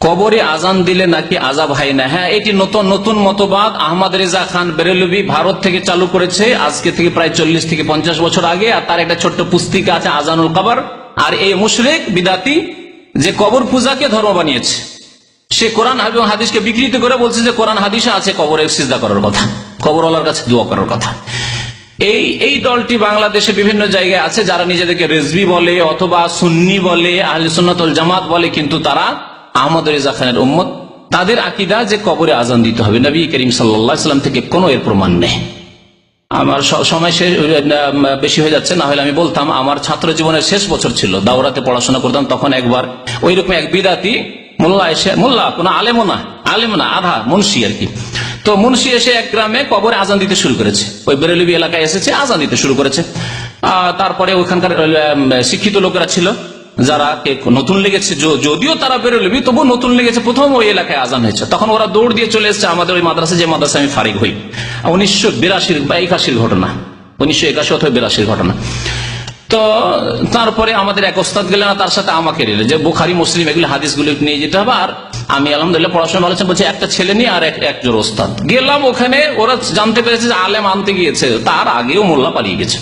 কবরে আজান দিলে নাকি আজাব হয় না। হ্যাঁ এটি নতুন নতুন মতবাদ। আহমদ রেজা খান বেরেলবি ভারত থেকে চালু করেছে, আজকে থেকে প্রায় চল্লিশ থেকে পঞ্চাশ বছর আগে, আর তার একটা ছোট্ট পুস্তিকা আছে, আজানুল কবর। আর এই মুশরেক, বিদাতি, যে কবর পূজাকে ধর্ম বানিয়েছে, সে কোরআন এবং হাদিসকে বিকৃত করে বলছে যে, কোরআন হাদিসে আছে কবরে সিজদা করার কথা, কবরওয়ালার কাছে দোয়া করার কথা। এই এই দলটি বাংলাদেশে বিভিন্ন জায়গায় আছে, যারা নিজেদেরকে রেজবি বলে অথবা সুন্নি বলে, আহলে সুন্নাতুল জামাত বলে, কিন্তু তারা আহমদ রেজা খানের উম্মত তাদের আকিদা যে কবরে আজান দিতে হবে। নবী করিম সাল্লাম থেকে কোনো এর প্রমাণ নেই। আমার সময় শেষ বেশি হয়ে যাচ্ছে না হলে আমি বলতাম আমার ছাত্র জীবনের শেষ বছর ছিল। দাওরাতে পড়াশোনা করতাম তখন একবার ওই রকম এক বিদাতি মোল্লা এসে মোল্লা কোন আলেমও না আলেম না আধা মুন্সি আর কি। তো মুন্সি এসে এক গ্রামে কবরে আজান দিতে শুরু করেছে। ওই বেরেলিবি এলাকায় এসেছে আজান দিতে শুরু করেছে। আহ, তারপরে ওইখানকার শিক্ষিত লোকেরা ছিল। যারা নতুন লেগেছে যদিও তারা বেরোলেবি তবু নতুন লেগেছে, প্রথম ওই এলাকায় আজান হয়েছে। তখন ওরা দৌড় দিয়ে চলে এসেছে আমাদের ওই মাদ্রাসা, যে মাদ্রাসা আমি ফারিক হই। উনিশশো বিরাশির বা একাশির ঘটনা। উনিশশো একাশি অথবা বিরাশির ঘটনা। তো তারপরে আমাদের এক ওস্তাদ গেলেন তার সাথে আমাকে নিলেন, যে বুখারি, মুসলিম, এগুলো হাদিসগুলো নিয়ে যেতে হবে। আর আমি আলহামদুলিল্লাহ পড়াশোনা ভালো বলছে, একটা ছেলে নিয়ে আর এক- একজন ওস্তাদ। গেলাম ওখানে, ওরা জানতে পেরেছে যে আলেম আনতে গিয়েছে। তার আগেও মোল্লা পালিয়ে গেছে।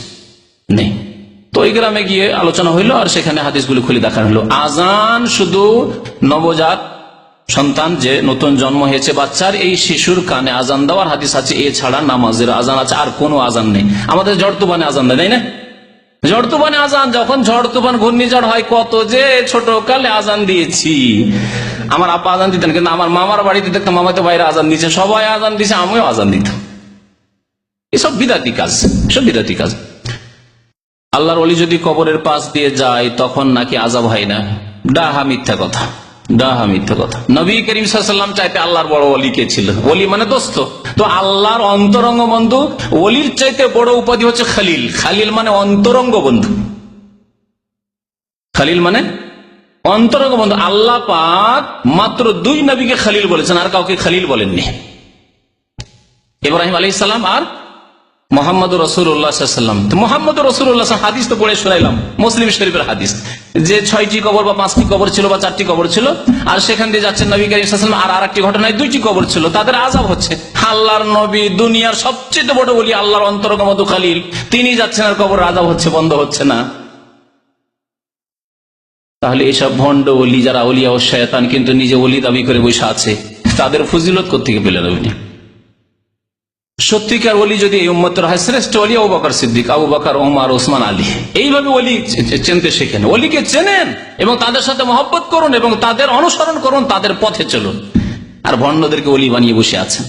নেই। তো ওই গ্রামে গিয়ে আলোচনা হইল আর সেখানে হাদিসগুলো খুলে দেখানো হলো। আজান শুধু নবজাত সন্তান যে নতুন জন্ম হয়েছে, বাচ্চার এই শিশুর কানে আজান দেওয়ার হাদিস আছে, এছাড়া নামাজের আজান আছে, আর কোনো আজান নেই। আমাদের ঝড় তুফানে আজান দেয়, তাই না? ঝড় তুফানে আজান, যখন ঝড় তুফান, ঘূর্ণিঝড় হয়, কত যে ছোট কালে আজান দিয়েছি। আমার আপা আজান দিতেন, কিন্তু আমার মামার বাড়িতে দেখতাম, মামা তো বাইরে আজান দিচ্ছে সবাই আজান দিচ্ছে আমিও আজান দিতাম। এসব বিদাতি কাজ, এসব বিদাতি কাজ। আল্লাহর অলি যদি কবরের পাশ দিয়ে যায়, তখন নাকি আজাব হয় না? ডাহা মিথ্যা কথা। ডাহা মিথ্যা কথা। নবী করিম সাল্লাম চাইতে আল্লাহর বড় অলি কে ছিল? অলি মানে দোস্ত। তো আল্লাহর অন্তরঙ্গ বন্ধু অলির চাইতে বড় উপাধি হচ্ছে খালিল। খালিল মানে অন্তরঙ্গ বন্ধু। খালিল মানে অন্তরঙ্গ বন্ধু। আল্লাহ পাক মাত্র দুই নবীকে খালিল বলেছেন, আর কাউকে খালিল বলেননি। ইব্রাহিম আলী সালাম আর মোহাম্মদ রসুল্লাহাম মোহাম্মদ রসুল্লাহ হাদিস তো পড়ে শোনাইলাম, মুসলিম শরীফের হাদিস। যে ছয়টি কবর বা পাঁচটি কবর ছিল বা চারটি কবর ছিল, আর সেখান দিয়ে যাচ্ছেন নবী করিম আর আর একটি ঘটনায় দুইটি কবর ছিল, তাদের আজাব হচ্ছে। আল্লাহর নবী দুনিয়ার সবচেয়ে বড় বলি আল্লাহর অন্তর্গমধু খালিল। তিনি যাচ্ছেন আর কবর আজাব হচ্ছে, বন্ধ হচ্ছে না। তাহলে এসব ভণ্ড অলি যারা অলিয়া ও শয়তান, কিন্তু নিজে অলি দাবি করে বসে আছে, তাদের ফজিলত কোথেকে পেলেন আপনি সত্যিকার অলি যদি এই উম্মতের হয়, শ্রেষ্ঠ অলি আবু বাকর সিদ্দিক, আবু বাকর ওমার ওসমান আলী। এইভাবে অলি চিনতে শেখেন। অলিকে চেনেন এবং তাদের সাথে মহব্বত করুন এবং তাদের অনুসরণ করুন, তাদের পথে চলুন। আর ভণ্ডদেরকে অলি বানিয়ে বসে আছেন।